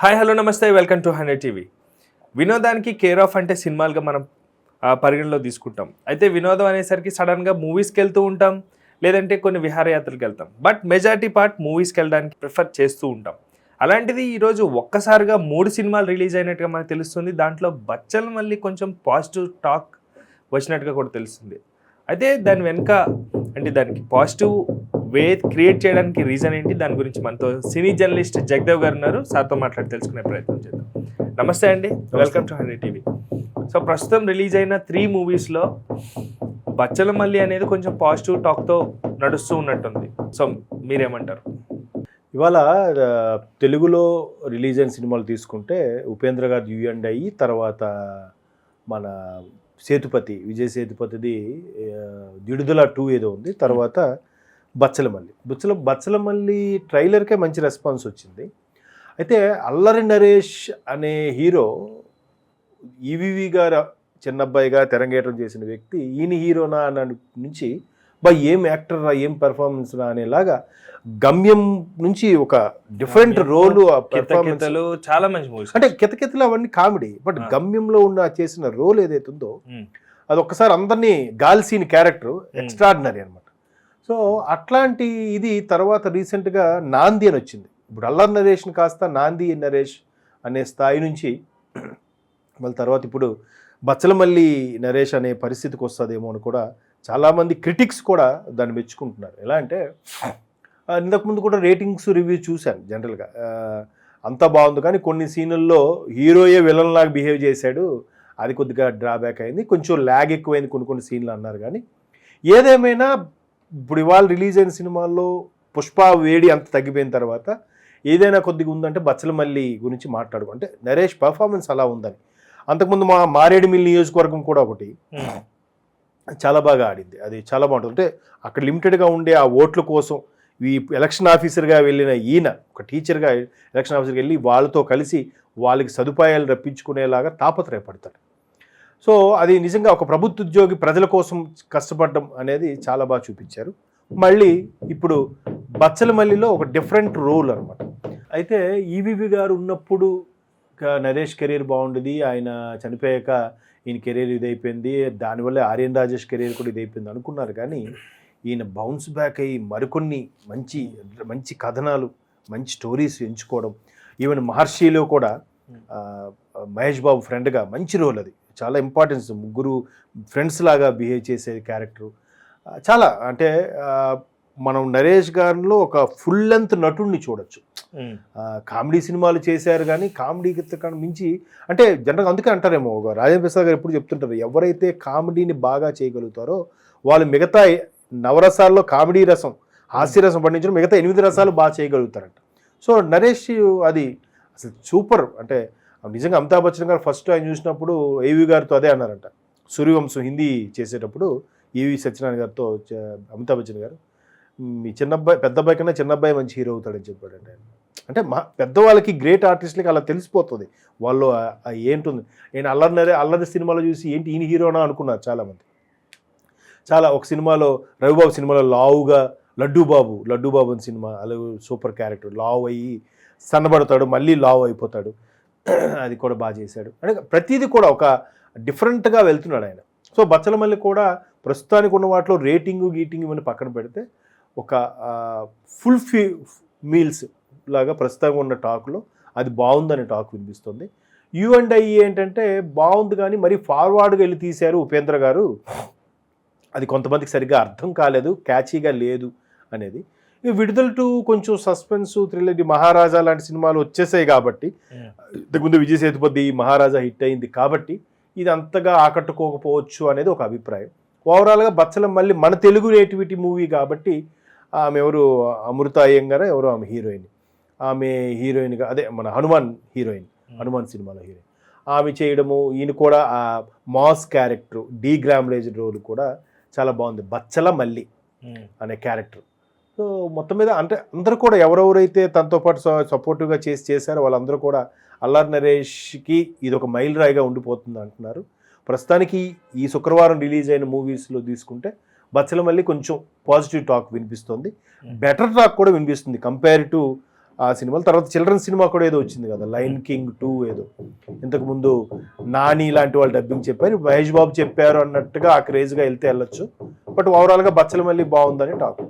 Hi hello namaste welcome to hundred TV. వినోదానికి care of అంటే సినిమాలుగా మనం పరిగణలో తీసుకుంటాం. అయితే వినోదం అనేసరికి సడన్గా మూవీస్కి వెళ్తూ ఉంటాం లేదంటే కొన్ని విహారయాత్రలకు వెళ్తాం. బట్ మెజారిటీ పార్ట్ మూవీస్కి వెళ్ళడానికి ప్రిఫర్ చేస్తూ ఉంటాం. అలాంటిది ఈరోజు ఒక్కసారిగా మూడు సినిమాలు రిలీజ్ అయినట్టుగా మనకు తెలుస్తుంది. దాంట్లో బచ్చలు మళ్ళీ కొంచెం పాజిటివ్ టాక్ వచ్చినట్టుగా కూడా తెలుస్తుంది. అయితే దాని వెనుక అంటే దానికి పాజిటివ్ వే క్రియేట్ చేయడానికి రీజన్ ఏంటి? దాని గురించి మనతో సినీ జర్నలిస్ట్ జగదేవ్ గారు ఉన్నారు. సార్తో మాట్లాడి తెలుసుకునే ప్రయత్నం చేద్దాం. నమస్తే అండి. Welcome to hundred TV. So ప్రస్తుతం రిలీజ్ అయిన త్రీ మూవీస్లో బచ్చల మల్లి అనేది కొంచెం పాజిటివ్ టాక్తో నడుస్తూ ఉన్నట్టుంది. సో మీరేమంటారు? ఇవాళ తెలుగులో రిలీజ్ అయిన సినిమాలు తీసుకుంటే ఉపేంద్ర గారి యూ అండ్ ఐ తర్వాత మన సేతుపతి విజయ్ సేతుపతిది దిడుదల టూ ఏదో ఉంది. తర్వాత బచ్చలమల్లి బుచ్చల బచ్చలమల్లి ట్రైలర్కే మంచి రెస్పాన్స్ వచ్చింది అయితే అల్లరి నరేష్ అనే హీరో ఈవివి గారు చిన్నబ్బాయిగా తెరంగేటం చేసిన వ్యక్తి ఈయన హీరోనా అన్న నుంచి బా ఏం యాక్టర్ రా ఏం పెర్ఫార్మెన్స్ రా అనేలాగా గమ్యం నుంచి ఒక డిఫరెంట్ రోలు చాలా మంచి మూవీస్ అంటే కితకితలు అవన్నీ కామెడీ బట్. గమ్యంలో ఉన్న చేసిన రోల్ ఏదైతే ఉందో. అది ఒక్కసారి అందరినీ గాల్సీని క్యారెక్టర్ ఎక్స్ట్రాడినరీ అనమాట సో అట్లాంటి ఇది తర్వాత రీసెంట్గా నాంది అని వచ్చింది. ఇప్పుడు అల్లర్ నరేష్ని కాస్త నాంది నరేష్ అనే స్థాయి నుంచి మళ్ళీ తర్వాత ఇప్పుడు బచ్చలమల్లి నరేష్ అనే పరిస్థితికి వస్తుందేమో అని కూడా చాలామంది క్రిటిక్స్ కూడా దాన్ని మెచ్చుకుంటున్నారు. ఎలా అంటే ఇంతకుముందు కూడా రేటింగ్స్ రివ్యూ చూశాను జనరల్గా. అంతా బాగుంది కానీ కొన్ని సీన్లలో హీరోయే విలన్ లాగా బిహేవ్ చేశాడు. అది కొద్దిగా డ్రాబ్యాక్ అయింది. కొంచెం ల్యాగ్ ఎక్కువైంది కొన్ని కొన్ని సీన్లు అన్నారు కానీ. ఏదేమైనా ఇప్పుడు ఇవాళ రిలీజ్ అయిన సినిమాల్లో పుష్ప వేడి అంత తగ్గిపోయిన తర్వాత ఏదైనా కొద్దిగా ఉందంటే బచ్చలమల్లి గురించి మాట్లాడుకో అంటే నరేష్ పర్ఫార్మెన్స్ అలా ఉందని. అంతకుముందు మా మారేడుమిల్లి నియోజకవర్గం కూడా ఒకటి. చాలా బాగా ఆడింది. అది చాలా బాగుంటుంది. అంటే అక్కడ లిమిటెడ్గా ఉండే ఆ ఓట్ల కోసం ఈ ఎలక్షన్ ఆఫీసర్గా వెళ్ళిన ఈయన ఒక టీచర్గా ఎలక్షన్ ఆఫీసర్కి వెళ్ళి వాళ్ళతో కలిసి వాళ్ళకి సదుపాయాలు రప్పించుకునేలాగా తాపత్రయపడతాడు. సో అది నిజంగా ఒక ప్రభుత్వ ఉద్యోగి ప్రజల కోసం కష్టపడడం అనేది చాలా బాగా చూపించారు. మళ్ళీ ఇప్పుడు బచ్చలమల్లిలో ఒక డిఫరెంట్ రోల్ అనమాట అయితే ఈవీవి గారు ఉన్నప్పుడు నరేష్ కెరీర్ బాగుండేది ఆయన చనిపోయాక ఈయన కెరీర్ ఇదైపోయింది దానివల్ల ఆర్యన్ రాజేష్ కెరీర్ కూడా ఇదైపోయింది అనుకున్నారు. కానీ ఈయన బౌన్స్ బ్యాక్ అయ్యి మరికొన్ని మంచి మంచి కథనాలు మంచి స్టోరీస్ ఎంచుకోవడం ఈవెన్ మహర్షిలో కూడా మహేష్ బాబు ఫ్రెండ్గా మంచి రోల్ అది. చాలా ఇంపార్టెన్స్ ముగ్గురు ఫ్రెండ్స్ లాగా బిహేవ్ చేసే క్యారెక్టర్ చాలా అంటే మనం నరేష్ గారిలో ఒక ఫుల్ లెంత్ నటుడిని చూడొచ్చు. కామెడీ సినిమాలు చేశారు కానీ కామెడీ కన్నా మించి అంటే జనరల్గా అందుకే అంటారేమో ఒక రాజేంద్ర ప్రసాద్ గారు ఎప్పుడు చెప్తుంటారు ఎవరైతే కామెడీని బాగా చేయగలుగుతారో వాళ్ళు మిగతా నవరసాల్లో కామెడీ రసం హాస్యరసం పండించడం మిగతా ఎనిమిది రసాలు బాగా చేయగలుగుతారంట. సో నరేష్ అది అసలు సూపర్ అంటే నిజంగా అమితాబ్ బచ్చన్ గారు ఫస్ట్ ఆయన చూసినప్పుడు ఏవి గారితో అదే అన్నారంట. సూర్యవంశం హిందీ చేసేటప్పుడు ఏవీ సత్యనారాయణ గారితో అమితాబ్ బచ్చన్ గారు మీ చిన్నబ్బాయి పెద్ద అబ్బాయి కన్నా చిన్న అబ్బాయి మంచి హీరో అవుతాడని చెప్పాడండి ఆయన. అంటే మా పెద్దవాళ్ళకి గ్రేట్ ఆర్టిస్ట్లకి అలా తెలిసిపోతుంది. వాళ్ళు ఏంటుంది? నేను అల్లరి అల్లరి సినిమాలో చూసి ఏంటి ఈయన హీరోనా అనుకున్నారు చాలామంది. చాలా ఒక సినిమాలో రవిబాబు సినిమాలో లావుగా లడ్డూ బాబు అని సినిమా అలా సూపర్ క్యారెక్టర్ లావు అయ్యి సన్నబడతాడు మళ్ళీ లావు అయిపోతాడు. అది కూడా బాగా చేశాడు. అంటే ప్రతిదీ కూడా ఒక డిఫరెంట్గా వెళ్తున్నాడు ఆయన. సో బచ్చలమల్లి కూడా ప్రస్తుతానికి ఉన్న వాటిలో రేటింగ్ గీటింగ్ ఇవన్నీ పక్కన పెడితే ఒక ఫుల్ ఫీ మీల్స్ లాగా ప్రస్తుతంగా ఉన్న టాక్లో అది బాగుందనే టాక్ వినిపిస్తుంది. యూ అండ్ ఐ ఏంటంటే బాగుంది కానీ మరి ఫార్వర్డ్గా వెళ్ళి తీశారు ఉపేంద్ర గారు. అది కొంతమందికి సరిగ్గా అర్థం కాలేదు క్యాచీగా లేదు అనేది. విడుదల టు కొంచెం సస్పెన్స్ థ్రిల్లర్ మహారాజా లాంటి సినిమాలు వచ్చేసాయి కాబట్టి. ఇంతకుముందు విజయ్ సేతుపతి మహారాజా హిట్ అయింది కాబట్టి ఇది అంతగా ఆకట్టుకోకపోవచ్చు అనేది ఒక అభిప్రాయం. ఓవరాల్గా బచ్చలం మళ్ళీ మన తెలుగు నేటివిటీ మూవీ కాబట్టి ఆమె ఎవరు? అమృత అయ్యంగారు? ఎవరు ఆమె హీరోయిన్. ఆమె హీరోయిన్గా అదే మన హనుమాన్ హీరోయిన్ హనుమాన్ సినిమాలో హీరోయిన్. ఆమె చేయడము ఈయన కూడా ఆ మాస్ క్యారెక్టర్ డీ గ్రామరేజ్ రోల్ కూడా చాలా బాగుంది. బచ్చల మల్లి మ్మ్. అనే క్యారెక్టర్. సో మొత్తం మీద అంటే అందరూ కూడా ఎవరెవరైతే తనతో పాటు సపోర్టివ్గా చేసి చేశారో వాళ్ళందరూ కూడా అల్లార్ నరేష్కి ఇది ఒక మైల్ రాయిగా ఉండిపోతుంది అంటున్నారు. ప్రస్తుతానికి ఈ శుక్రవారం రిలీజ్ అయిన మూవీస్లో తీసుకుంటే బచ్చల మళ్ళీ కొంచెం పాజిటివ్ టాక్ వినిపిస్తుంది. బెటర్ టాక్ కూడా వినిపిస్తుంది కంపేర్ టు ఆ సినిమాలు. తర్వాత చిల్డ్రన్ సినిమా కూడా ఏదో వచ్చింది కదా లైన్ కింగ్ టూ ఏదో. ఇంతకు ముందు నాని లాంటి వాళ్ళు డబ్బింగ్ చెప్పారు. మహేష్ బాబు చెప్పారు అన్నట్టుగా ఆ క్రేజ్గా వెళ్తే వెళ్ళొచ్చు. బట్ ఓవరాల్గా బచ్చల మళ్ళీ బాగుందని టాక్.